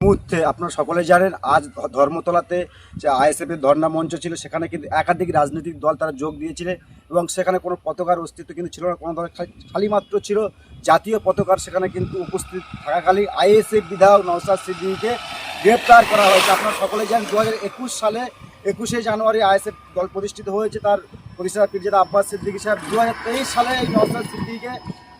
মুহূর্তে আপনারা সকলে জানেন, আজ ধর্মতলাতে যে আইএসএফ এর ধর্ণা মঞ্চ ছিল, সেখানে কিন্তু একাধিক রাজনৈতিক দল তারা যোগ দিয়েছিলেন এবং সেখানে কোনো পতাকার অস্তিত্ব কিন্তু ছিল না, কোনো দলের খালি- মাত্র ছিল জাতীয় পতাকার সেখানে কিন্তু উপস্থিত থাকাকালীন আইএসএফ বিধায়ক নওসাদ সিদ্দিকীকে গ্রেপ্তার করা হয়েছে। আপনারা সকলে জানেন দু একুশ সালে একুশে জানুয়ারি আইএসএফ দল প্রতিষ্ঠিত হয়েছে, তার প্রতিষ্ঠাতা পীরজাদা আব্বাস সিদ্দিকী সাহেব। দু হাজার তেইশ সালে নওসাদ সিদ্দিকীকে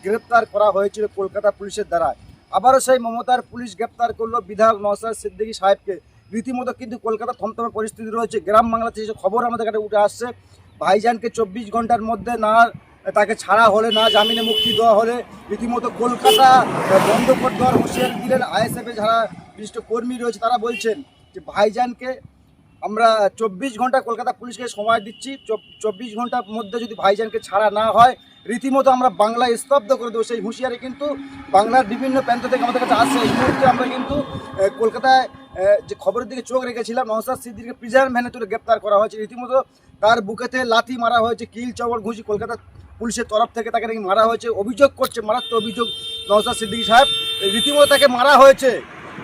গ্রেপ্তার করা হয়েছিল কলকাতা পুলিশের দ্বারা। আবারও সেই মমতার পুলিশ গ্রেপ্তার করল বিধায়ক নওসাদ সিদ্দিকী সাহেবকে। রীতিমতো কিন্তু কলকাতা থমথমে পরিস্থিতি রয়েছে। গ্রাম বাংলা থেকে খবর আমাদের কাছে উঠে আসছে, ভাইজানকে চব্বিশ ঘণ্টার মধ্যে না, তাকে ছাড়া হলে, না জামিনে মুক্তি দেওয়া হলে, রীতিমতো কলকাতা বন্ধ করে দেওয়ার হুঁশিয়ারি দিলেন আইএসএফে যারা বিশিষ্ট কর্মী রয়েছে, তারা বলছেন যে ভাইজানকে আমরা চব্বিশ ঘণ্টা কলকাতা পুলিশকে সময় দিচ্ছি। চব্বিশ ঘণ্টার মধ্যে যদি ভাইজানকে ছাড়া না হয়, রীতিমতো আমরা বাংলায় স্তব্ধ করে দেবো সেই হুঁশিয়ারি কিন্তু বাংলার বিভিন্ন প্রান্ত থেকে আমাদের কাছে আসছে। এই মুহূর্তে আমরা কিন্তু কলকাতায় যে খবরের দিকে চোখ রেখেছিলাম নওসাদ সিদ্দিকে প্রিজার ভ্যানে তুলে গ্রেপ্তার করা হয়েছে। রীতিমতো তার বুকেতে লাথি মারা হয়েছে, কিল চবর ঘুষি কলকাতা পুলিশের তরফ থেকে তাকে নাকি মারা হয়েছে। অভিযোগ করছে, মারাত্মক অভিযোগ নওসাদ সিদ্দিকী সাহেব। রীতিমতো তাকে মারা হয়েছে।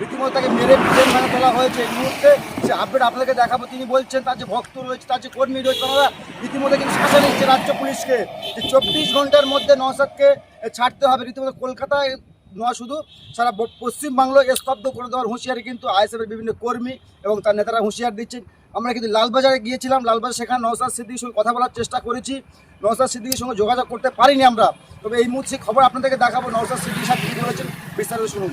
রীতিমতো তাকে মেরে প্রিজন ভ্যানে তোলা হয়েছে। এই মুহূর্তে সে আপডেট আপনাকে দেখাবো, তিনি বলছেন তার যে ভক্ত রয়েছে, তার যে কর্মী রয়েছে, তারা রীতিমতো কিন্তু শাসন দিচ্ছে রাজ্য পুলিশকে। যে চব্বিশ ঘণ্টার মধ্যে নওসাদকে ছাড়তে হবে। রীতিমতো কলকাতায় নয় শুধু, সারা পশ্চিমবাংলা স্তব্ধ করে দেওয়ার হুঁশিয়ারি কিন্তু আইএসএফের বিভিন্ন কর্মী এবং তার নেতারা হুঁশিয়ার দিচ্ছেন। আমরা কিন্তু লালবাজারে গিয়েছিলাম, লালবাজার সেখানে নওসাদ সিদ্দিকির সঙ্গে কথা বলার চেষ্টা করেছি। নওসাদ সিদ্দিকির সঙ্গে যোগাযোগ করতে পারিনি আমরা। তবে এই মুহূর্তে খবর আপনাদেরকে দেখাবো নওসাদ সিদ্দিকি সাহেব কী বলেছেন, বিস্তারিত শুনুন।